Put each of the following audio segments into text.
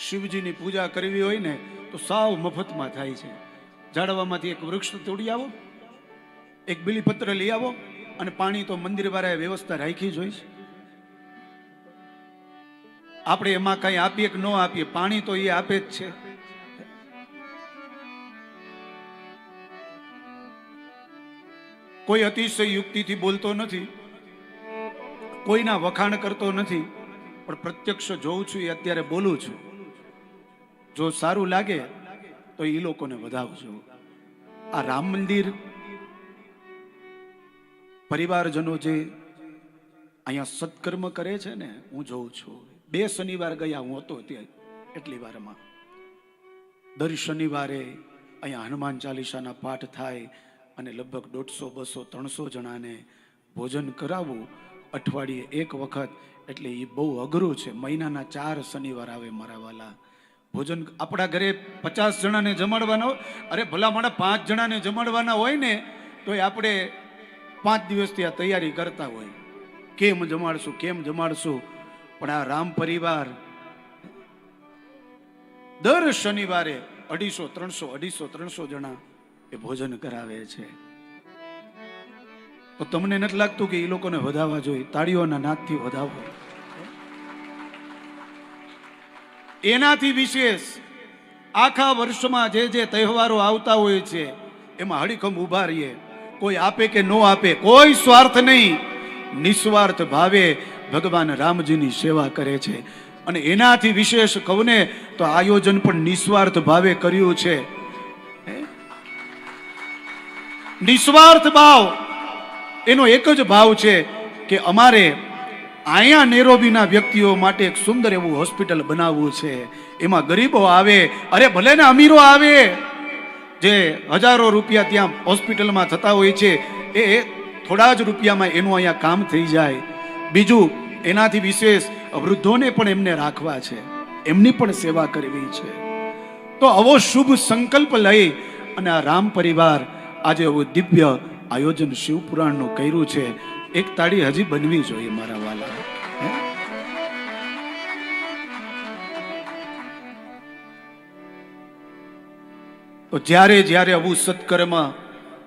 શિવજીની પૂજા કરવી હોય ને, તો સાવ મફતમાં થાય છે. ઝાડવામાંથી એક વૃક્ષ તોડી આવો, એક બીલીપત્ર લઈ આવો, અને પાણી તો મંદિર વાળાએ વ્યવસ્થા રાખી જ હોય છે. આપણે એમાં કઈ આપીએ કે ન આપીએ, પાણી તો એ આપે જ છે. કોઈ અતિશય યુક્તિથી બોલતો નથી, કોઈના વખાણ કરતો નથી, પણ પ્રત્યક્ષ જોઉં છું એ અત્યારે બોલું છું. જો સારું લાગે, તો એ લોકોને વધાવજો. આ રામ મંદિર પરિવારજનો જે અહીંયા સત્કર્મ કરે છે ને, હું જોઉં છું. બે શનિવાર ગયા, હું હતો ત્યાં એટલી વારમાં. દર શનિવારે અહીંયા હનુમાન ચાલીસાના પાઠ થાય અને લગભગ દોઢસો, બસો, ત્રણસો જણાને ભોજન કરાવવું અઠવાડિયે એક વખત, એટલે એ બહુ અઘરું છે. મહિનાના ચાર શનિવાર આવે મારા વાલા. ભોજન આપણા ઘરે પચાસ જણાને જમાડવાના, અરે ભલા મારા પાંચ જણાને જમાડવાના હોય ને તો આપણે પાંચ દિવસથી આ તૈયારી કરતા હોય. કેમ જમાડશું કેમ જમાડશું? પણ આ રામ પરિવાર દર શનિવારે અઢીસો, ત્રણસો અઢીસો, ત્રણસો જણા એ ભોજન કરાવે છે. તો તમને નથી લાગતું કે એ લોકોને વધાવવા જોઈએ? તાળીઓના નાદથી વધાવો. એનાથી વિશેષ આખા વર્ષમાં જે જે તહેવારો આવતા હોય છે, એમાં હડીખમ ઊભા રહીએ. કોઈ આપે કે ન આપે, કોઈ સ્વાર્થ નહીં. નિસ્વાર્થ ભાવે ભગવાન રામજીની સેવા કરે છે. અને એનાથી વિશેષ કહુને તો આયોજન પણ નિસ્વાર્થ ભાવે કર્યું છે. નિસ્વાર્થ ભાવ એનો એક જ ભાવ છે કે અમારે અહીંયા નેરોબીના વ્યક્તિઓ માટે એક સુંદર એવું હોસ્પિટલ બનાવવું છે. એમાં ગરીબો આવે, અરે ભલે ને અમીરો આવે, જે હજારો રૂપિયા ત્યાં હોસ્પિટલમાં થતા હોય છે, એ થોડા જ રૂપિયામાં એનું અહીંયા કામ થઈ જાય. બીજું, એનાથી વિશેષ વૃદ્ધોને પણ એમને રાખવા છે. એમની પણ સેવા કરવી છે. તો આવો શુભ સંકલ્પ લઈ અને આ રામ પરિવાર આજે એવું દિવ્ય આયોજન શિવપુરાણનું કર્યું છે. એક તાળી હજી બનવી જોઈએ મારા વાલા. તો જ્યારે જ્યારે આવું સત્કર્મ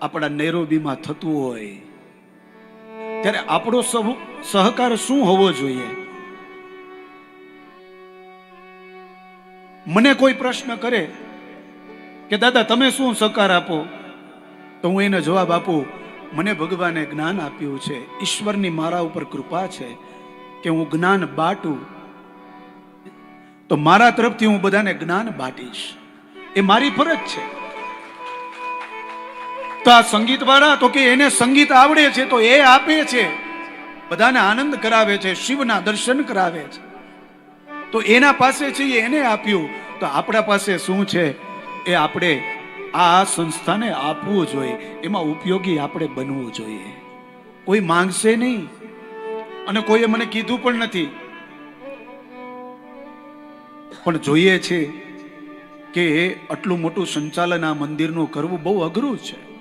આપણા નૈરોબીમાં થતું હોય, ત્યારે આપણો સહુ- સહકાર શું હોવો જોઈએ? મને કોઈ પ્રશ્ન કરે કે, દાદા, તમે શું સહકાર આપો? તો હું એને જવાબ આપું, મને ભગવાને જ્ઞાન આપ્યું છે. ઈશ્વરની મારા ઉપર કૃપા છે કે હું જ્ઞાન બાટું. તો મારા તરફથી હું બધાને જ્ઞાન બાટીશ. એ મારી ફરજ છે. તો આ સંગીત વાળા તો કે એને સંગીત આવડે છે, તો એ આપે છે. બધાને આનંદ કરાવે છે, શિવના દર્શન કરાવે છે. તો એના પાસે છે એને આપ્યું. તો આપણા પાસે શું છે? એ આપણે આ સંસ્થાને આપવું જોઈએ. એમાં ઉપયોગી આપણે બનવું જોઈએ. કોઈ માંગશે નહીં. અને કોઈએ મને કીધું પણ નથી. પણ જોઈએ છે કે આટલું મોટું સંચાલન આ મંદિરનું કરવું બહુ અઘરું છે.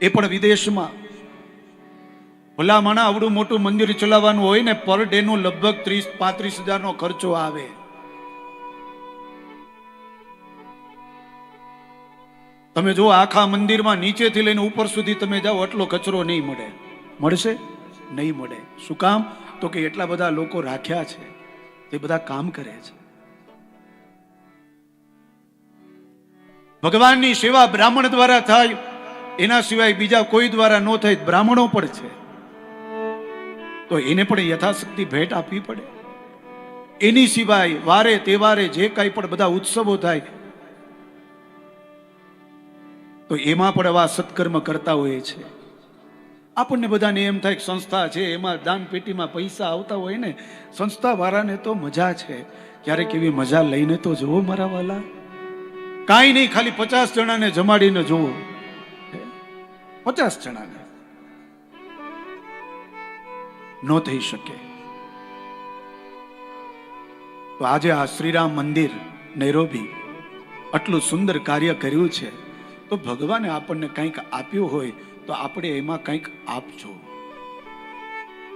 એ પણ વિદેશમાં. ભલામણા આવડું મોટું મંદિર ચલાવવાનું હોય ને પર ડે નું લગભગ ત્રીસ, પાંત્રીસ હજારનો ખર્ચો આવે. તમે જો આખા મંદિરમાં નીચેથી લઈને ઉપર સુધી તમે જાઓ, આટલો કચરો નહીં મળે. મળશે? નહીં મળે. શું કામ? તો કે એટલા બધા લોકો રાખ્યા છે. તે બધા કામ કરે છે. ભગવાનની સેવા બ્રાહ્મણ દ્વારા થાય, એના સિવાય બીજા કોઈ દ્વારા ન થાય, બ્રાહ્મણો પણ છે. તો એને પણ યથાશક્તિ ભેટ આપવી પડે. એની સિવાય વારે તહેવારે જે કાંઈ પણ બધા ઉત્સવો થાય, તો એમાં પણ આવા સત્કર્મ કરતા હોઈએ છે. આપણને બધાને એમ થાય સંસ્થા છે, એમાં દાન પેટીમાં પૈસા આવતા હોય ને સંસ્થા વાળાને તો મજા છે. ક્યારેક એવી મજા લઈને તો જુઓ મારા વાલા. કાંઈ નહીં, ખાલી પચાસ જણાને જમાડીને જુઓ. પચાસ જણાને. ન થઈ શકે. તો આજે આ શ્રીરામ મંદિર, નૈરોબી, આટલું સુંદર કાર્ય કર્યું છે, તો ભગવાને આપણને કંઈક આપ્યું હોય, તો આપણે એમાં કંઈક આપજો.